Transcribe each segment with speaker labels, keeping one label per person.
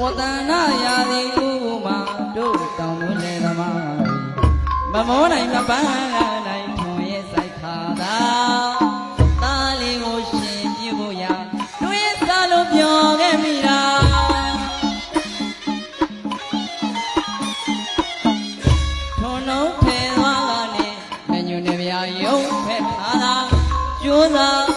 Speaker 1: ဝတနာရာသီဥမာတို့တောင်တွင်လေသမားမမောနိုင်မပန်းနိုင်ထွန်ရဲ့စိုက်ခါသာသားလေးကိုရှင်ပြဖို့ရာတွေးစားလို့ပြောခဲ့မိတာထွန်လုံးထဲသွားကနေမညွန်နေပြယုံဖက်ထားတာကျိုးစား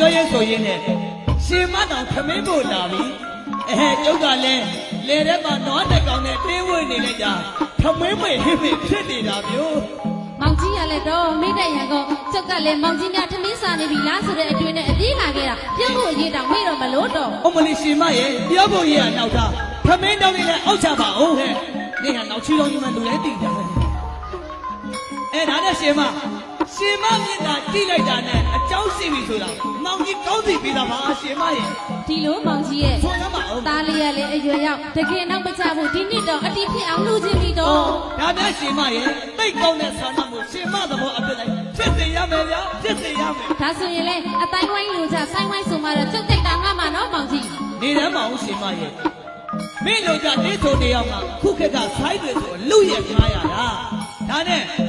Speaker 1: ပြောရဲဆိုရင်
Speaker 2: နဲ့ရှင်မတောင်ခမင်း
Speaker 3: ဖို့လာပြီအဲကျုပ်ကလည်းလေထဲမှာနွားတက်ကောင်နဲ့တင်းဝဲနေလိုက်တာခမင်းမေဟိမေဖြစ်နေတာမျိုး
Speaker 2: မောင်ကြီးရလဲတော့မိတဲ့ရန်ကကျုပ်ကလည်းမောင်ကြီးများထမင်းစားနေပြီလားဆိုတဲ့အတွေ့နဲ့အပြေးလာခဲ့တာပြုတ်ဖို့အရေးတောင်မေ့တော့မလို့တော့
Speaker 3: အမလေးရှင်မရဲ့ပြောဖို့ရရနောက်တာခမင်းတောင်းနေလဲအောက်ချပါအောင်ဟဲ့နေကနောက်ချီတော်ကြီးမှလူလဲတည်ကြတယ်အဲဒါနဲ့ရှင်မ ရှင်မမြင်တာကြည့်လိုက်တာနဲ့အเจ้าရှိပြီဆိုတာမောင်ကြီးကောင်းစီပြီးတာပါရှင်မရဲ့
Speaker 2: ဒီလိုမောင်ကြီးရဲ့
Speaker 3: ဆွမ်းရပါအောင်
Speaker 2: သားလေးရလဲအရွယ်ရောက်တကယ်တော့မချဘူးဒီနှစ်တော့အတိဖြစ်အောင်လူချင်းပြီတော့
Speaker 3: ဒါများရှင်မရဲ့တိတ်ကောင်းတဲ့ဆန္ဒကိုရှင်မသဘောအပြစ်လိုက်ဖြစ်စေရမယ်ဗျာဖြစ်စေရမယ်
Speaker 2: ဒါဆိုရင်လေအတိုင်းဝိုင်းလူချဆိုင်ဝိုင်းဆိုမှတော့ကျုပ်တိတ်တာငါမှနော်မောင်ကြီး
Speaker 3: နေတမ်းမအောင်ရှင်မရဲ့မင်းတို့ကနေဆိုတယောက်ကခုခက်ကဆိုင်းတွေဆိုလူရဲ့ငားရတာဒါနဲ့ခုတ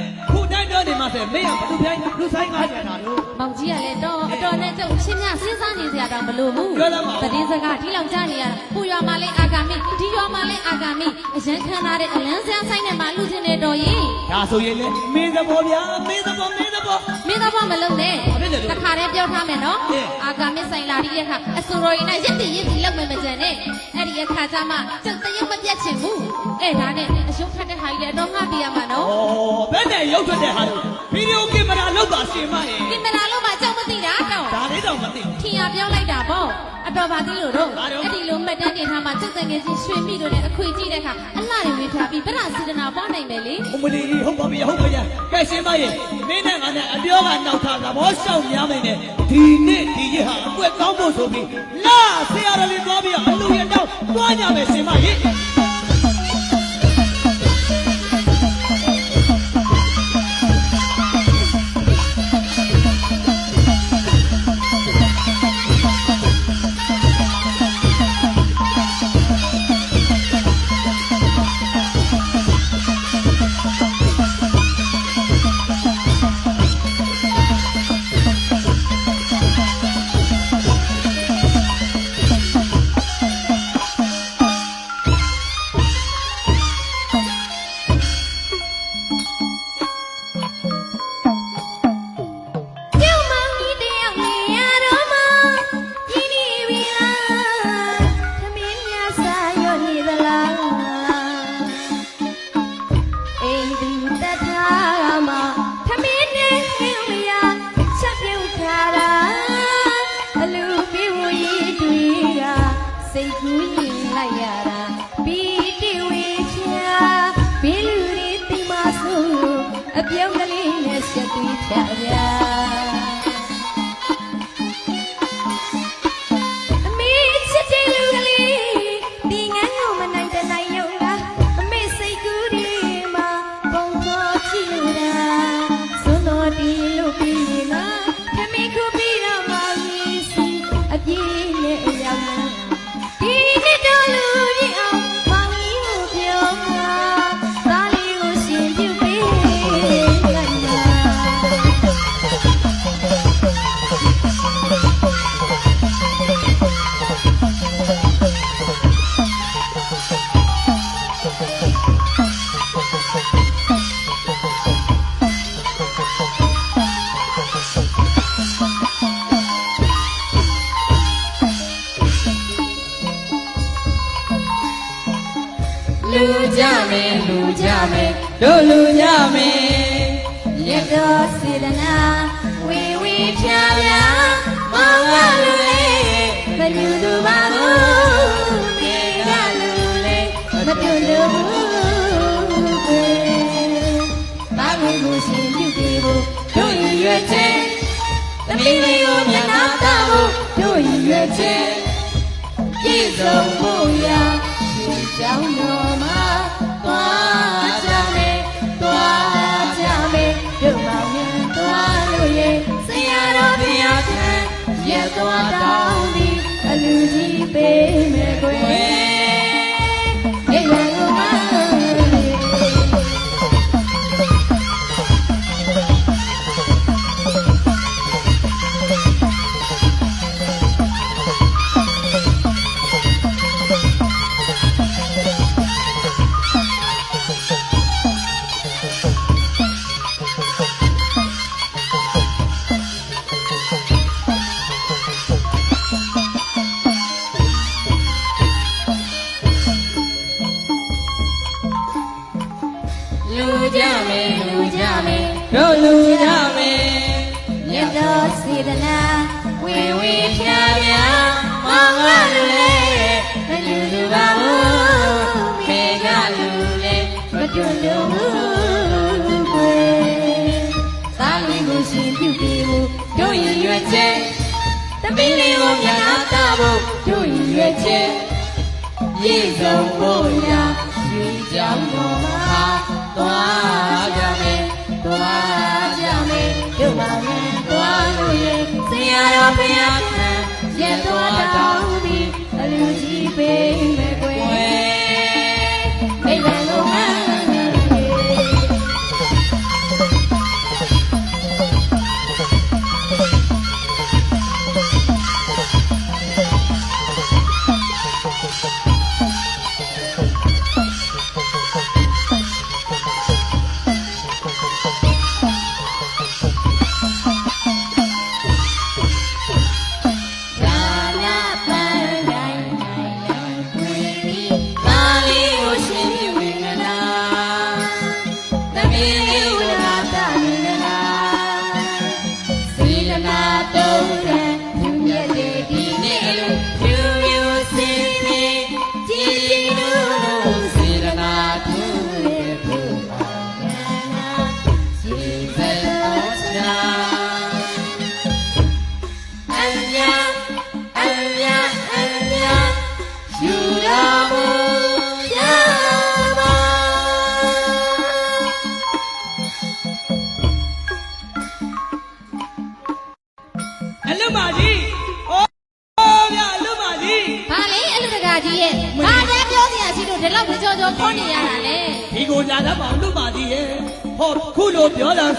Speaker 3: ိုင်းပြော နေမှဆိုမင်းကဘလူပြိုင်းလူဆိုင်ငားကြတာလို့
Speaker 2: မောင်ကြီးကလည်းတော့အတော်နဲ့ကျုပ်ချင်းများစဉ်းစားနေစရာတော့မလိုဘူး
Speaker 3: ပြောသားပါဦး
Speaker 2: တည်င်းစကားဒီလောက်ကြားနေရတာပူရွာမှာလဲအာဂါမိဒီရွာမှာလဲအာဂါမိအရန်ခံထားတဲ့အလန်းစမ်းဆိုင်နဲ့မှလူချင်းနေတော်ရင်
Speaker 3: ဒါဆိုရင်လေမင်းသဘောဗျာမင်းသဘောမင်းသဘော
Speaker 2: မင်းတော့မလုံးနဲ့
Speaker 3: ဘာဖြစ်လဲလို့
Speaker 2: တခါတည်းပြောထားမယ်နော်
Speaker 3: ဟဲ့
Speaker 2: အာဂါမိဆိုင်လာဒီရက်ခါအစိုးရရင်နဲ့ရက်တည်ရက်တည်လောက်မယ်မကြံနဲ့အဲ့ဒီရက်ခါကျမှကျုပ်တရုပ်မပြတ်ချင်ဘူးအဲ့ဒါနဲ့အရှုံးထက်တဲ့ဟာကြီးလည်းတော့ငှပြရမှာနော်
Speaker 3: ဩဘယ်နဲ့ရုပ်ထွက်တဲ့ဟာလို့ဗီဒီယိုကင်မရာလောက်ပါရှင်မရဲ့
Speaker 2: ကင်မရာလို့မှကြောက်မသိတာတော့
Speaker 3: ဒါလေးတော့မသိဘူး
Speaker 2: ထင်ရပြောလိုက်တာပေါ့ အတော်ပါသေးလို့တော့
Speaker 3: ဘာလို့
Speaker 2: အဲ့ဒီလိုမှတ်တမ်းတင်ထားမှကျုပ်တငယ်ချင်းရွှေမိတို့နဲ့အခွေကြည့်တဲ့အခါအလှတွေဝေထားပြီးဗရစေတနာပွားနိုင်မယ်လေ
Speaker 3: အမလီဟုတ်ပါပြီဟုတ်ပါရဲ့ကဲရှင်မရဲ့မင်းနဲ့ငါနဲ့အပြောကနောက်ထားသဘောရှောက်များမယ်နဲ့ဒီနေ့ဒီရက်ဟာအကွက်ကောင်းဖို့ဆိုပြီးလာဆရာတော်လေးသွားပြီးတော့အလူရတော့သွားကြမယ်ရှင်မရဲ့
Speaker 1: စိတ်ကူးရင်လိုက်ရတာပီတိဝေချာဘီလူရီတိမဆိုးလို့အပြုံးကလေးနဲ့ဆက်သွေးချ တို့လူကြမ
Speaker 4: ယ်
Speaker 1: ရတော်စေတနာဝီဝီဖြာဖြာမောင်ကလူလေးမတူသူပါဘူးမိကလူလေးမတူလူဘူးကွယ်ဘာလို့ကိုရှင်ပြုပြီးဖို့တို့ရည်ရွယ်ချက်သမီးလေးကိုမျက်နှာတာဖို့တို့ရည်ရွယ်ချက်ပြည့်စုံဖို့ တို့လူကြမယ်မြ
Speaker 4: တ်
Speaker 1: တော်စေတနာဝေဝေဖြာဖြာ
Speaker 4: မောင်ကလူလေးမလူလူပါဘူးဖေကလူလေး
Speaker 1: မတွလို့ဘူးကွယ်သာလီကိုရှင်ပြုပြီးဖို့
Speaker 4: တို့ရည်ရွယ်ချက်သမီးလေးကိုမျက်နှာတာဖို့တို့ရည်ရွယ်ချက်ရည်စုံဖို့ရာရွှေကြောင်တော်မှာသွားကြမယ် ရာတော်ဘုရားခံ
Speaker 1: ရက်တော်တောင်းပြီးအလူကြီးပေး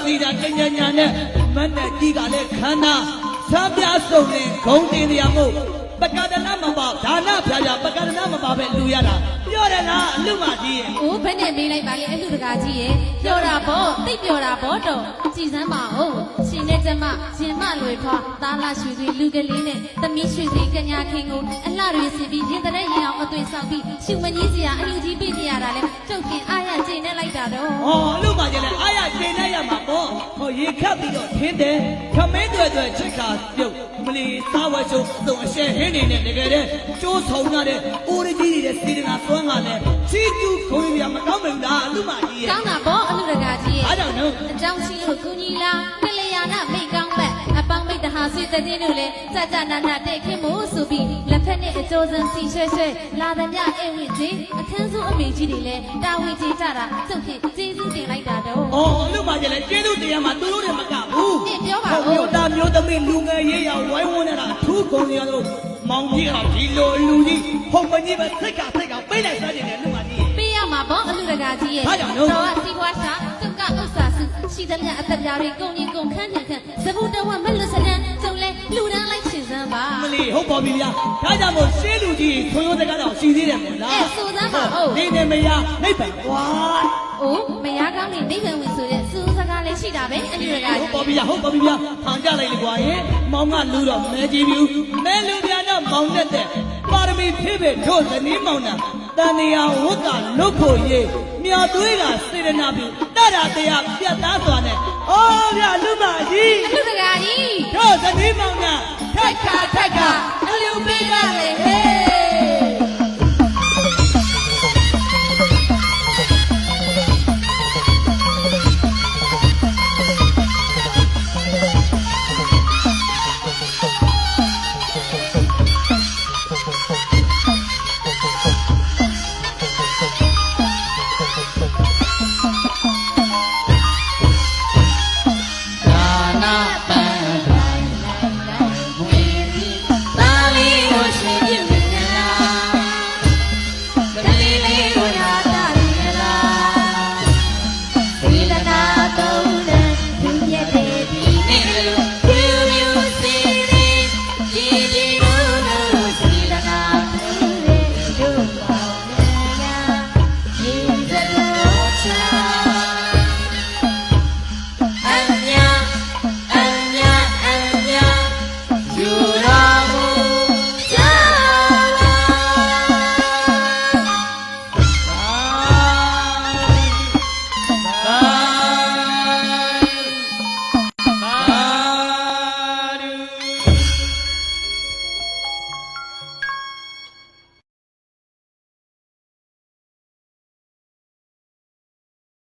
Speaker 4: ပြောတာစီတာတ
Speaker 1: ညာ
Speaker 3: ညာနဲ့မတ်နဲ့ကြီးကလည်းခန္ဓာသံပြစုံနဲ့ဂုံတင်နေရမို့ပကဒနာမပါဒါနဖြာဖြာပကဒနာမပါပဲလူရတာပြောတယ်လားအလွတ်ပါကြီးရဲ့။
Speaker 1: အိုးဘယ်နဲ့မေးလိုက်ပါလေအလူတကာကြီးရဲ့။ပြောတာပေါ့တိတ်ပြောတာပေါ့တော့ကြည်စမ်းပါဦး။ရှင်နဲ့ကျမရှင်မလွယ်ထွားသားလာရွှေသွေးလူကလေးနဲ့သမီးရွှေသွေးကညာခင်ကိုအလှတွေစီပြီးရင်တဲ့ရင်အောင်အသွေးဆောက်ပြီးရှုမကြီးစရာအလူကြီးပေးနေရတာလဲကျုပ်ခင်အားရကျိနေလိုက်တာတော့
Speaker 3: ဟောအလွတ်ပါကြီးလည်းအားရကျင်နေရမှာ ပေါ့ဟောရေခတ်ပြီးတော့ထင်းတယ်ခမင်းတွေတွေချစ်ခါပြုတ်မလီစားဝတ်ရှုံအစုံအရှဲဟင်းနေနဲ့တကယ်တည်းကျိုးဆောင်ရတဲ့အိုရကြီးတွေစေတနာသွမ်းကလည်းချီကျူးခွင့်ရမကောင်းမလို့လားလူမကြီးရဲ့
Speaker 2: ကောင်းတာပေါ့အလူတကာကြီးရဲ့
Speaker 3: အားကြောင့်နော်
Speaker 2: အကြောင်းရှိလို့ကုညီလာကလျာဏမိတ်ကော ဆွေတဲ့င်းတို့လည်းကြကြနာနာတဲ့ခင်မို့ဆိုပြီးလက်ဖက်နဲ့အကျိုးစံစီရွှဲရွှဲလာသည်မြအိမ်ဝင်ကြီးအခန်းစုအမေကြီးတွေလည်းတာဝန်ကြီးကြတာကျုပ်ဖြစ်ကျေးဇူးတင်လိုက်တာတော့။
Speaker 3: အော်လူမကြီးလည်းကျေးဇူးတရားမှာသူတို့တွေမကဘူး။
Speaker 2: အေးပြောပါဦး
Speaker 3: မျိုးသားမျိုးသမီးလူငယ်ရေးရဝိုင်းဝန်းနေတာအထူးကုန်ရလို့မောင်ကြီးကဒီလိုလူကြီးဟုတ်မကြီးပဲစိတ်ကစိတ်ကပိတ်လိုက်စားနေတယ်လူမကြီး
Speaker 2: ပေးရမှာပေါ့အလူတကာကြီးရဲ့
Speaker 3: ဘာကြောင့်လဲ
Speaker 2: တော့စီးပွားရှာကျုပ်ကဥစ္စာစု ရှိသမျှအသက်ပြားတွေကုန်ရင်ကုန်ခန်းထန်ခန်းသဘူတဝမလွတ်စနန်းကျုံလဲလူတန်းလိုက်ရှင်စမ်းပါ
Speaker 3: မလီဟုတ်ပါပြီဗျာဒါကြောင့်မို့ရှင်းလူကြီးခွန်ရိုးတကားတော့ရှိသေးတယ်မို့လား
Speaker 2: အဲစူစမ်းပါဦး
Speaker 3: နေနေမရနှိပ်ပံကွာ
Speaker 2: အိုးမရကောင်းနေနိဗ္ဗာန်ဝင်ဆိုတဲ့စူးစကားလေးရှိတာပဲအလူတကာ
Speaker 3: ဟုတ်
Speaker 2: ကြီး
Speaker 3: ပါပြီဗျာဟုတ်ပါပြီဗျာထောင်ကြလိုက်လေကွာရေမောင်ကလူတော့မဲကြီးပြီမဲလူပြတော့မောင်နဲ့တဲ့ပါရမီဖြစ်ဖြစ်တို့ဇနီးမောင်နာ တန်နေယဝတ်ကလုတ်ဖို့ရေးမြတ်သွေးကစေရနာပြီတရတရားပြတ်သားစွာနဲ့အော်ဗျာလူမကြီး
Speaker 2: အလူတကာကြီး
Speaker 3: တို့ဇနီးမောင်နာ
Speaker 2: ထိုက်ခါထိုက်ခါအလူပေးကလ